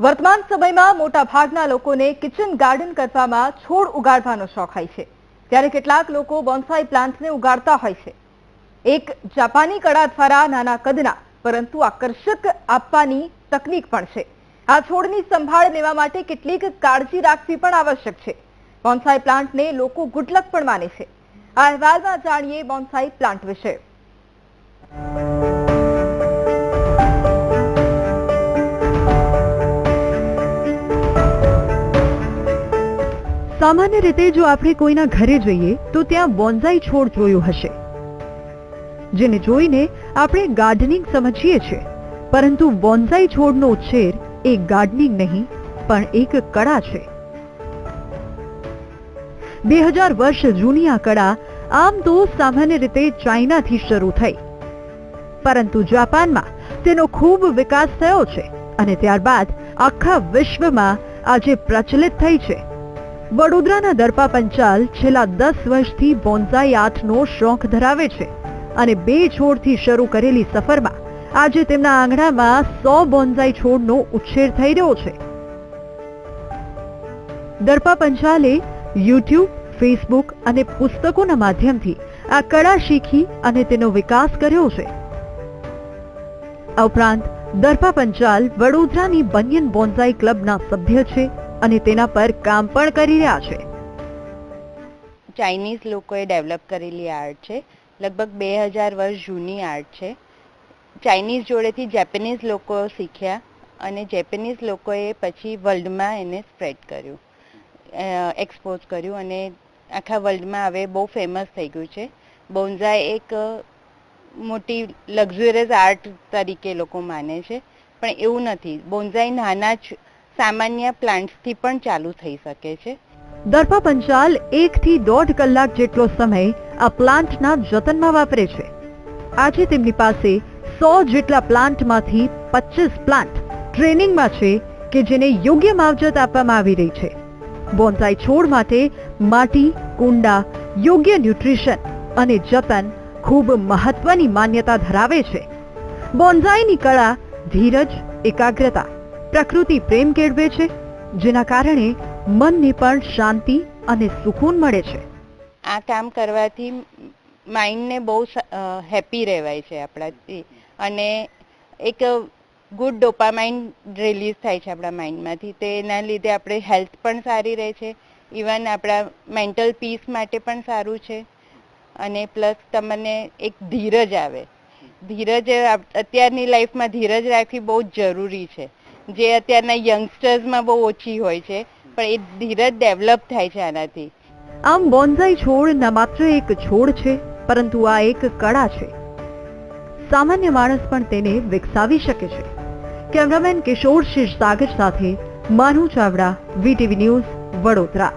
વર્તમાન સમયમાં મોટા ભાગના લોકોને કિચન ગાર્ડન કરવામાં છોડ ઉગાડવાનો શોખ હોય છે. ત્યારે કેટલાક લોકો બોન્સાઈ પ્લાન્ટને ઉગાડતા હોય છે. એક જાપાની કળા દ્વારા નાના કદના, પરંતુ આકર્ષક આપવાની તકનીક પણ છે. આ છોડની સંભાળ લેવા માટે કેટલીક કાળજી રાખવી પણ આવશ્યક છે. બોન્સાઈ પ્લાન્ટને લોકો ગુડલક પણ માને છે. આ અહેવાલમાં જાણીએ બોન્સાઈ પ્લાન્ટ વિશે. સામાન્ય રીતે જો આપણે કોઈના ઘરે જઈએ, તો ત્યાં બોન્ઝાઈ છોડ જોયો હશે, જેને જોઈને આપણે ગાર્ડનિંગ સમજીએ છીએ. પરંતુ બોન્ઝાઈ છોડનો ઉછેર એ ગાર્ડનિંગ નહીં, પણ એક કળા છે. બે હજાર વર્ષ જૂની આ કળા આમ તો સામાન્ય રીતે ચાઇનાથી શરૂ થઈ. પરંતુ જાપાનમાં તેનો ખૂબ વિકાસ થયો છે અને ત્યારબાદ આખા વિશ્વમાં આજે પ્રચલિત થઈ છે. વડોદરાના દર્પા પંચાલ છેલ્લા દસ વર્ષથી બોન્સાઈ આર્ટનો શોખ ધરાવે છે અને બે છોડથી શરૂ કરેલી સફરમાં આજે તેમના આંગણામાં સો બોન્સાઈ છોડનો ઉછેર થઈ રહ્યો છે. દર્પા પંચાલે યુટ્યુબ, ફેસબુક અને પુસ્તકોના માધ્યમથી આ કળા શીખી અને તેનો વિકાસ કર્યો છે. આ ઉપરાંત દર્પા પંચાલ વડોદરાની બનિયન બોન્સાઈ ક્લબના સભ્ય છે અને તેના પર કામ પણ કરી રહ્યા છે. ચાઇનીઝ લોકોએ ડેવલપ કરેલી આર્ટ છે. લગભગ બે હજાર વર્ષ જૂની આર્ટ છે. ચાઇનીઝ જોડેથી જેપનીઝ લોકો શીખ્યા અને જેપનીઝ લોકોએ પછી વર્લ્ડમાં એને સ્પ્રેડ કર્યું. એક્સપોઝ કર્યું અને આખા વર્લ્ડમાં હવે બહુ ફેમસ થઈ ગયું છે. બોન્ઝાઈ એક મોટી લક્ઝુરિયસ આર્ટ તરીકે લોકો માને છે. પણ એવું નથી. બોન્ઝાઈ નાના જ સામાન્ય પ્લાન્ટ્સથી પણ ચાલુ થઈ શકે છે. દર્પા પંચાલ એક થી દોઢ કલાક જેટલો સમય આ પ્લાન્ટના જતનમાં વાપરે છે. આજે તેમની પાસે સો જેટલા પ્લાન્ટમાંથી પચીસ પ્લાન્ટ ટ્રેનિંગમાં છે કે જેને યોગ્ય માવજત આપવામાં આવી રહી છે. બોન્સાઈ છોડ માટે માટી, કુંડા, યોગ્ય ન્યુટ્રિશન અને જતન ખૂબ મહત્વની માન્યતા ધરાવે છે. બોન્સાઈની કળા ધીરજ, એકાગ્રતા પ્રકૃતિ પ્રેમ કેળવે છે, જેના કારણે મનને પણ શાંતિ અને સુકૂન મળે છે. આ કામ કરવાથી માઇન્ડને બહુ હેપી રહેવાય છે આપણાથી. અને એક ગુડ ડોપામાઇન રિલીઝ થાય છે આપણા માઇન્ડમાંથી. તેના લીધે આપણે હેલ્થ પણ સારી રહે છે. ઇવન આપણા મેન્ટલ પીસ માટે પણ સારું છે. અને પ્લસ તમને એક ધીરજ આવે. ધીરજ અત્યારની લાઈફમાં ધીરજ રાખવી બહુ જ જરૂરી છે. જે અત્યારના યંગસ્ટર્સમાં બહુ ઓછી હોય છે, પણ એ ધીરજ ડેવલપ થાય છે આનાથી. આમ બોન્ઝાઈ છોડ ન માત્ર એક છોડ છે, પરંતુ આ એક કળા છે. સામાન્ય માણસ પણ તેને વિકસાવી શકે છે. કેમેરામેન કિશોર શિરસાગર સાગર સાથે માનુ ચાવડા, વીટીવી ન્યૂઝ, વડોદરા.